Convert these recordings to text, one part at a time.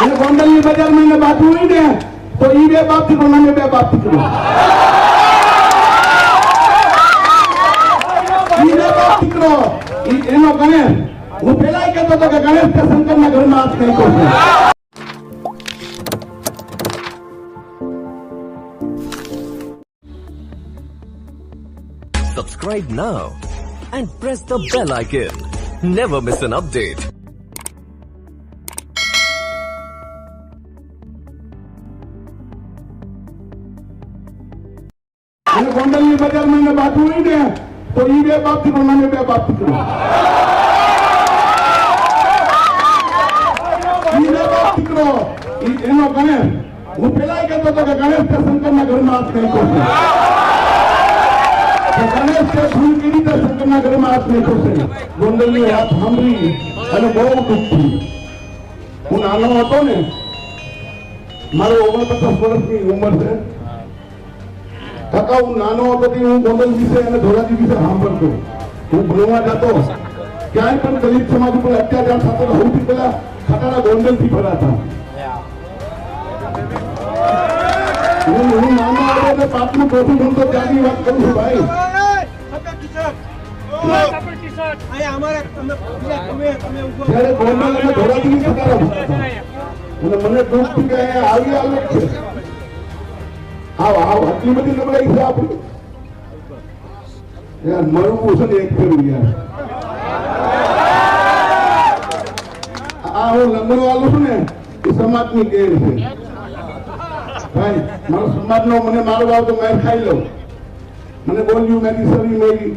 અને ગોંડલની બજારમાં એને બાજુ હોય ને, તો ઈ બે બાપ દીકરો ને અમે બે બાપ દીકરો ઈ બે બાપ દીકરો ઈ એનો ગણેશ હું પેલા કહેતો હતો કે ગણેશ કે શંકરના ઘરમાં હાથ નહીં કરું Subscribe now and press the bell icon. Never miss an update. ગોંડલની બજારમાં એને બાપુ હોય ને, તો ઈ બે બાપ દીકરો મને બે બાપ દીકરો દીકરો એનો ગણેશ. હું પેલા કહેતો હતો કે ગણેશ કે શંકરના ઘરમાં હાથ નહીં કરશે ગણેશ કે શું કેવી રીતે શંકરના ઘરમાં હાથ નહીં કરશે ગોંડલની વાત સાંભળી અને બહુ દુઃખ થયું. હું નાનો હતો ને, મારો ઓગણપચાસ વર્ષની ઉંમર છે. કાકા હું નાનો હતો તે હું ગોંડલ વિશે અને ધોરાજી વિશે સાંભળતો હું ભણવા જતો ક્યાંય પણ દલિત સમાજ ઉપર અત્યાચાર થતો તો સૌથી પહેલા ખટારા ગોંડલથી ભરાતા હું હું નાનો હતો એટલે પાપનું ચોથું ભણતો ત્યાંની વાત કરું છું ભાઈ અહીંયા અમારે તમે તમે તમે ઊભો ત્યારે ગોંડલ અને ધોરાજીની ખટારા ભરાતા અને મને દુઃખ થયું કે અહીંયા આવી હાલત છે આવ આવ આટલી બધી નબળાઈ છે યાર મરવું છે ને એક ફેરું યાર. આ હું લંગડો વાળું છું ને, એ સમાજની ગેર છે. ભાઈ, મારો સમાજનો મને મારો ભાવ તો મેં ખાઈ લઉં. મને બોલ્યું મેરી સરી મેરી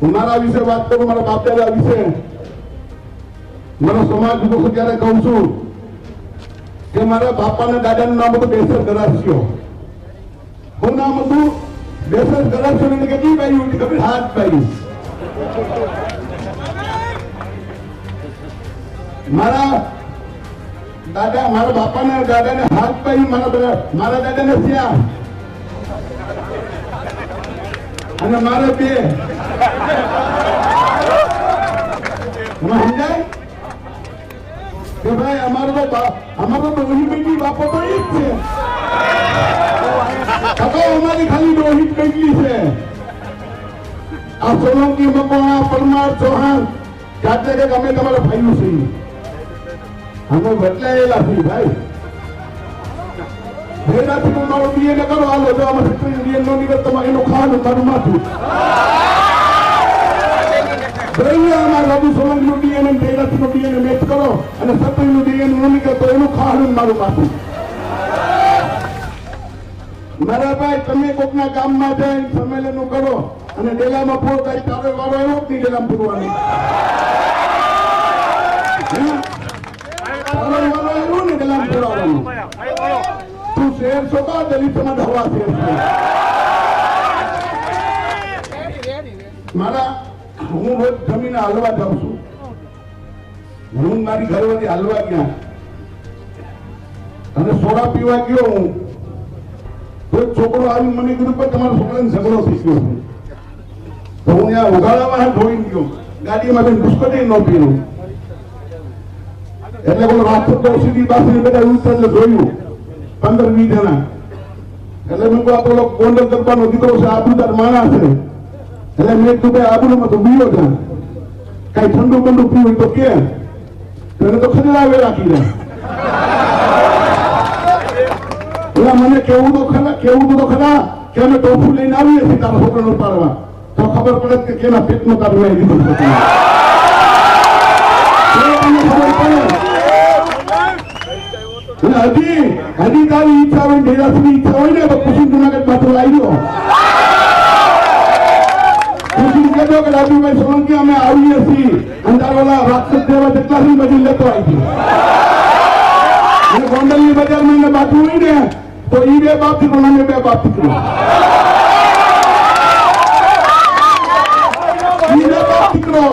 હું મારા વિશે વાત કરું, મારા બાપ દાદા વિશે. મારો સમાજ દુઃખ ક્યારે કહું છું કે મારા બાપા ને દાદાનું નામ હતું બેસર ગરાસિયો. હું નામ હતું બેસર ગરાસિયો એટલે કેટલી બાઈ ખબર હાથ બાઈ મારા દાદા, મારા બાપા ને દાદા ને હાથ પાઈ મારા મારા દાદા ને શ્યા અને મારે બે. સમજાય? કે ભાઈ, અમારો તો અમારો તો ડોહી બેટલી બાપો તો એ જ છે. કાકા અમારી ખાલી ડોહી બેટલી છે. આ સોલંકી, મકવાણા, પરમાર, ચૌહાણ, જાતે કે અમે તમારા ભાઈઓ છીએ. અમે બદલાયેલા છીએ ભાઈ. ભેગાથી હું મારો ડીએનએ કરો. હાલો, જો અમારે સત્તરી ડીએનએ નો નીકળે તમારે એનું ખાવાનું મારું માથું દરિયામાં રઘુ સોલંકીનું ડીએનએ ને ડીએનએ મેચ કરો અને સત્તરીનું ડીએનએ નીકળે તો એનું ખાવાનું મારું માથું મારા ભાઈ તમે કોકના ગામમાં જઈને સંમેલનો કરો અને ડેલામાં પૂરો થાય તારો વારો એવો જ નહીં ડેલામાં પૂરવાનો તું શેર છો કા દલિત સમાજ હવા શેર મારા હું રોજ જમીને હાલવા જાઉં છું. હું મારી ઘરવાળી હાલવા ગયા. અને સોડા પીવા ગયો હું. તો છોકરો આવી મને કીધું કે તમારા છોકરાને ઝઘડો થઈ ગયો તો હું ત્યાં ઉઘાડામાં હાથ ગયો. ગાડીમાં બેન ન પીવું એટલે બોલો રાસ્તો ઔષધિ બાસરી બધા ઉતર એટલે જોયું. પંદર વીસ જણા. એટલે મેં કહું આ પેલો ગોંડલ દરબારનો દીકરો છે આબુદાર માણસ છે. એટલે મેં કીધું ભાઈ આબુમાં તો બીયો છે કઈ ઠંડુ બંડુ પીવું તો કે. એને તો ખજડાવે રાખી દે એટલે મને કેવું તો ખરા, કેવું તો ખરા કે અમે ટોફુ લઈને આવીએ છીએ તારા છોકરાને ઉપાડવા. તો ખબર પડે કે કેના પેટનો તારું લઈ દીધું છે હજી હજી તારી ઈચ્છા હોય ડેરાસની ઈચ્છા હોય ને, તો કુસુમ જુનાગઢ પાછળ આવી કુસુમ કહેતો કે રાજુભાઈ સોલંકી અમે આવીએ છીએ અંધારોલા રાક્ષસ જેવા જેટલા છે બધી લેતો આવી અને ગોંડલની બજારમાં એને બાજુ હોય ને તો ઈ બે બાપ દીકરો ને અમે બે બાપ દીકરો ઈ બે બાપ દીકરો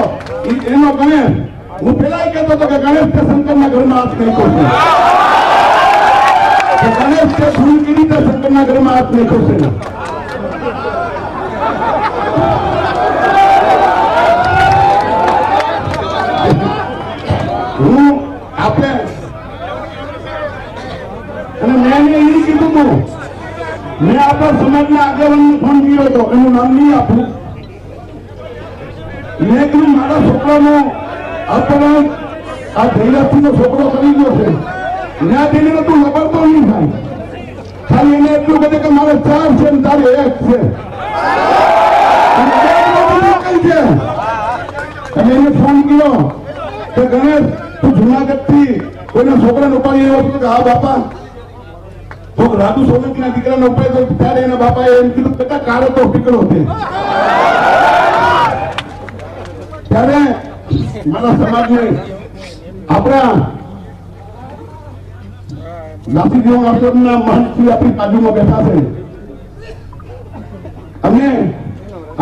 ઈ એનો ગણેશ હું પેલા કહેતો હતો કે ગણેશ કે શંકરના ઘરમાં હાથ નહીં કરશે કે ગણેશ કે ભૂલ કેવી રીતે શંકરના ઘરમાં હાથ નહીં કરશે હું આપણે હતું મેં આપણા સમાજના આગેવાનને ફોન કર્યો હતો. એનું નામ નહીં આપું. મેં કીધું, મારા છોકરાનો અપહરણ આ ધૈર્યસિંહનો છોકરો કરી ગયો છે. ત્યાં જઈને તો લબડતો નહીં થાય. ખાલી એને એટલું બધું કે મારે ચાર છે ને તારે એક અને છે? અને એને ફોન કર્યો કે, ગણેશ, તું જુનાગઢથી કોઈના છોકરાને ઉપાડી રહ્યો છું કે, હા, બાપા તો રાજુ સોલંકીના દીકરાનો ઉપાય તો ત્યારે એના બાપાએ એમ કીધું બેટા કાળો તો ટીકડો છે. ત્યારે મારા સમાજને આપણા નાસી દેવ આશ્રમના મહંતશ્રી આપણી બાજુમાં બેઠા છે. અને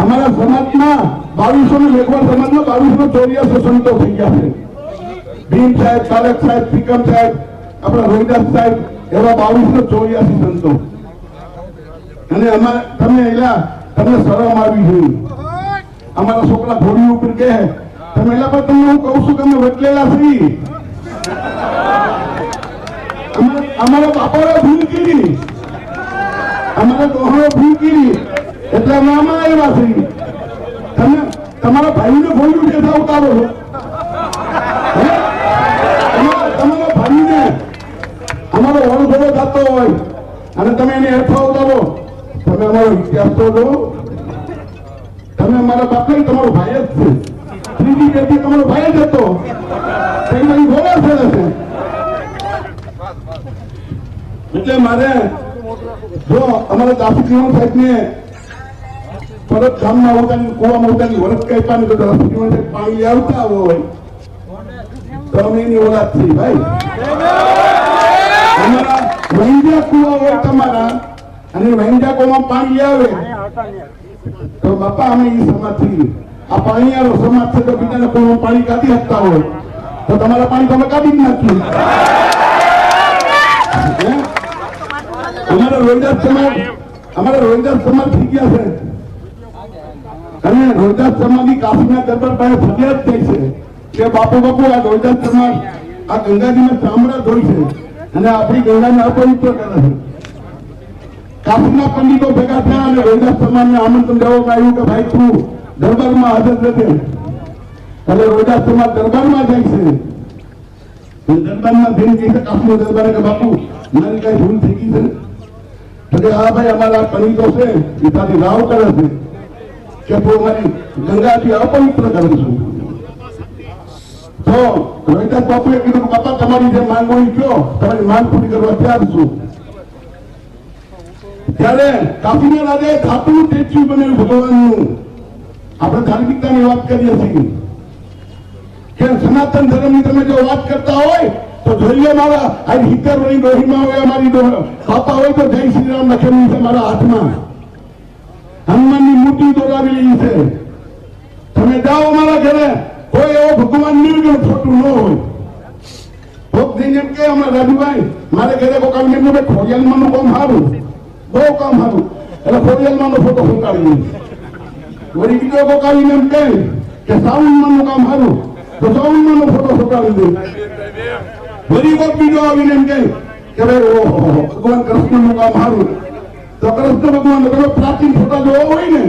અમારા સમાજમાં બાવીસો ને લેખવા સમાજમાં બાવીસો ચોર્યાસી સંતો થઈ ગયા છે. ભીમ સાહેબ, ચાલક સાહેબ સિકમ સાહેબ, આપણા રોહિદાસ સાહેબ એવા બાવીસો ચોર્યાસી સંતો. અને અમારે તમે એલા, તમને શરમ આવી જોઈએ અમારા છોકરા ઘોડી ઉપર કે તમે એલા પર તમને હું કહું છું કે અમે વટલેલા છીએ. અમારા બાપાએ ભૂલ કરી. અમારા ડોહરો ભૂલ કરી. એટલે અમે આમાં આવ્યા છીએ. તમે, તમારા ભાઈને ભોયું છે ઉતારો છો હે? તમારા તમારા ભાઈને વડોદરો થતો હોય. અને તમે એને હેરફાવ ઉતારો. તમે અમારો ઇતિહાસ તો તમે અમારા બાપા તમારો ભાઈ જ છે. ત્રીજી વ્યક્તિ તમારો ભાઈ જ હતો. એટલે મારે જો અમારા દાસજીવન સાહેબને પરત ગામમાં આવતા કુવામાં ઉતારી વરસ કઈ પાણી તો દાસજીવન સાહેબ પાણી આવતા હોય. તો અમે એની ઓળખ થઈ ભાઈ. અમારા વૈંજા કુવા હોય તમારા અને વૈંજા કુવામાં પાણી આવે, તો બાપા અમે એ સમાજથી આ પાણી પાણીયારો સમાજ છે તો બીજાને કુવામાં પાણી કાઢી શકતા હોય. તો તમારા પાણી તમે કાઢી જ નાખ્યું અમારા રોહિદાસ સમાજ, અમારા રોહિદાસ સમાજ થઈ ગયા છે. અને રોહિદાસ સમાજની કાશીના દરબાર પાસે ફરિયાદ થઈ છે કે બાપુ બાપુ, આ રોહિદાસ સમાજ આ ગંગાજીના ચામડા ધોઈ છે. અને આપણી ગંગાને અપવિત્ર કરે છે કાશીના પંડિતો ભેગા થયા અને રોહિદાસ સમાજને આમંત્રણ દેવામાં આવ્યું કે ભાઈ તું દરબારમાં હાજર નથી. એટલે રોહિદાસ સમાજ દરબારમાં જાય છે. દરબારમાં દરબાર કે બાપુ, મારી કઈ ભૂલ થઈ છે? કે હા ભાઈ, અમારા પંડિતો છે, એ રાવ કરે છે કે તું અમારી ગંગાથી અપવિત્ર કરે છું. તો રોહિદાસ બાપુએ કીધું કે, બાપા, તમારી જે માંગ હોય કયો તમારી માંગ પૂરી કરવા તૈયાર છું. ત્યારે કાશીના રાજાએ ધાતુનું ટેચ્યુ બનાવ્યું ભગવાનનું. આપણે ધાર્મિકતાની વાત કરીએ છીએ. કે સનાતન ધર્મની તમે જો વાત કરતા હોય, તો જોઈએ મારા, આ હિતર વળી ડોહીમાં હોય અમારી પાપા હોય તો જય શ્રી રામ છે મારા હાથમાં. હનુમાનની મૂર્તિ દોરાવેલી છે. તમે જાઓ મારા ઘરે. કોઈ એવો ભગવાન નિર્ગુણ ખોટું ન હોય ભોગ જઈને એમ કે હમણાં રાજુભાઈ મારે ઘરે કોઈ કામ એમને ભાઈ ખોડિયાલમાં નું કામ સારું બહુ કામ સારું એટલે ખોડિયાલમાં નો ફોટો ફૂંકાડી દે વળી બીજો કોક આવીને એમ કહે કે સાવનમાં નું કામ સારું તો સાવનમાં નો ફોટો ફૂંકાડી દે વળી કોક બીજો આવીને એમ કહે કે ભાઈ ઓહો ભગવાન કૃષ્ણનું કામ સારું તો કૃષ્ણ ભગવાન તમે પ્રાચીન ફોટા જોવા હોય ને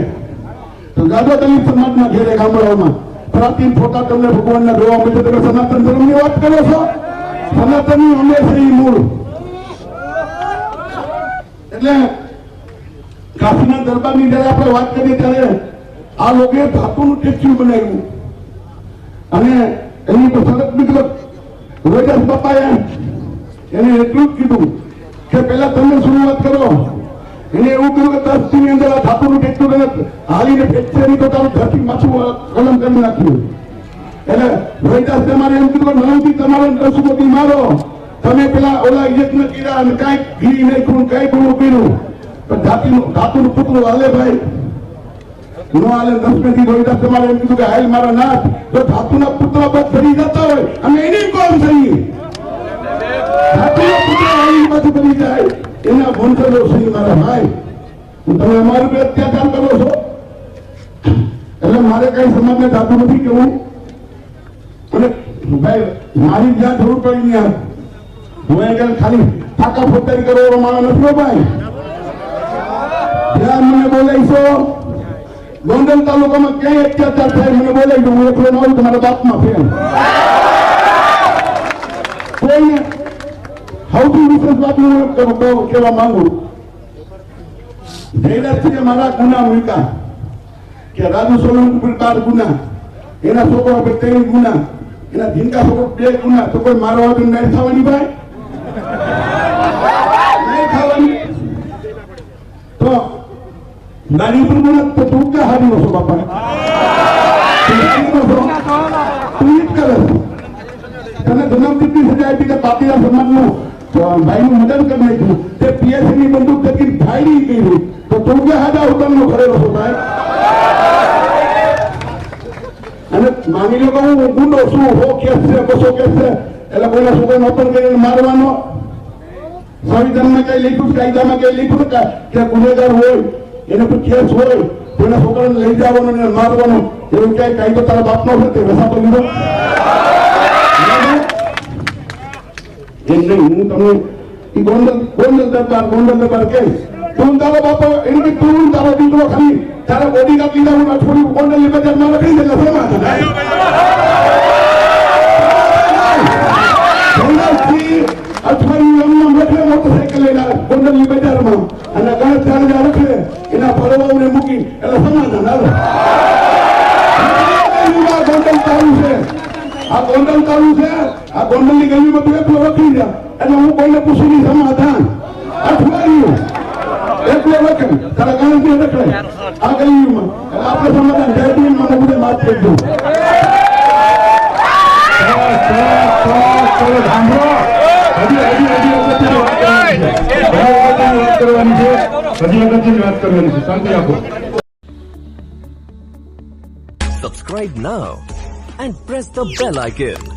તો ગાદો દલિત સમાજના ઘેરે ગામડાઓમાં પ્રાચીન ફોટા તમને ભગવાનના જોવા મળશે તમે સનાતન ધર્મની વાત કરો છો? સનાતનની અમે છે મૂળ. એટલે કાશીના દરબારની જયારે આપણે વાત કરીએ ત્યારે આ લોકોએ ધાતુનું ટેચ્યુ બનાવ્યું. અને એની તો સરસ મિત્રો રોહિદાસ બાપાએ એને એટલું જ કીધું કે પહેલા તમે શરૂઆત કરો? એને એવું કહ્યું કે દસની અંદર આ ટેચ્યુ કરે હાલીને નહીં તો તારું ધરતી માછું કલમ કરી નાખ્યું એટલે રોહિદાસ તમારે એમ કીધું નવથી તમારો પશુપતિ મારો તમે પેલા ઓલા યજ્ઞ કીધા અને કાંઈક ઘી નાખ્યું કાંઈ ગુણું કર્યું પણ ધાતુનું ધાતુનું પુતળું હાલે ભાઈ નો હાલે દસમેથી રોહિદાસ તમારે એમ કીધું કે હાલ મારા નાથ તો ધાતુના પુત્ર બસ ફરી જતા હોય અને એને કોમ થઈ ધાતુના પુત્ર હાલ પાછું બની જાય એના ભણતરો છે મારા ભાઈ. તમે અમારું બી અત્યાચાર કરો છો? એટલે મારે કઈ સમાજને થતું નથી કેવું? અને ભાઈ, મારી જ્યાં જરૂર પડી ત્યાં. હું આગળ ખાલી ફાકા ફોટારી કરો એવો માણસ નથી ભાઈ. જ્યાં મને બોલાવીશો, ગોંડલ તાલુકામાં ક્યાંય અત્યાચાર થાય મને બોલાવી દઉં હું એકલો ન આવું, તમારા બાપમાં ફેર કોઈને સૌથી વિશેષ વાત હું કહેવા માંગુ જયરાજસિંહે મારા ગુના મૂક્યા કે રાજુ સોલંકી પર બાર ગુના એના છોકરા પર ત્રણ ગુના એના ધીનકા છોકરા બે ગુના તો કોઈ મારવા વગર નહીં થવાની ભાઈ નહીં થવાની તો નાની ઉપર ગુના તો તું ક્યાં હારી છો બાપા તું? તું કરે તને તને કેટલી સજા આપી કે બાકીના સમાજનું ભાઈનું મદદ કરી નાખ્યું તે પીએસસી ની બંદૂક થકી ફાયરિંગ કર્યું તો તું કે હાડા ઉતરનો ખરેલો છો ભાઈ? અને માની લો કે હું ગુંડો છું, હો કેસ છે, બસો કેસ છે. એટલે કોઈના છોકરાને ઓપન કરીને મારવાનો? સંવિધાનમાં કઈ લીધું કાયદામાં કઈ લીધું કે ગુનેગાર હોય, એને કોઈ કેસ હોય કોઈના છોકરાને લઈ જવાનો અને મારવાનો. એવું ક્યાંય કાયદો તારા બાપનો છે? તે વસાતો લીધો? એમ નહીં હું તમને ઈ ગોંડલ ગોંડલ દરબાર ગોંડલ દરબાર કહીશ તું તારો બાપો એમ કે તું તારો દીકરો ખાલી તારા બોડી ગાર્ડ લીધા હું છોડી ગોંડલની બજારમાં દેલા સમાધાન ગોંડલથી અઠવાડિયું એમના લઈને ગોંડલની બજારમાં. એના મૂકી, એટલે સમાધાન આવે આ ગોંડલ તારું છે, આ ગોંડલ તારું છે. આ ગોંડલની ગલીમાં તું એકલો વખરી જા. એટલે હું કોઈને નહીં સમાધાન. અઠવાડિયું. એકલો વખર તારા ગણેશને રખડે આ ગલીમાં આપણે સમાધાન જયદીન મને બધે માફ કરી દઉં Subscribe now and press the bell icon.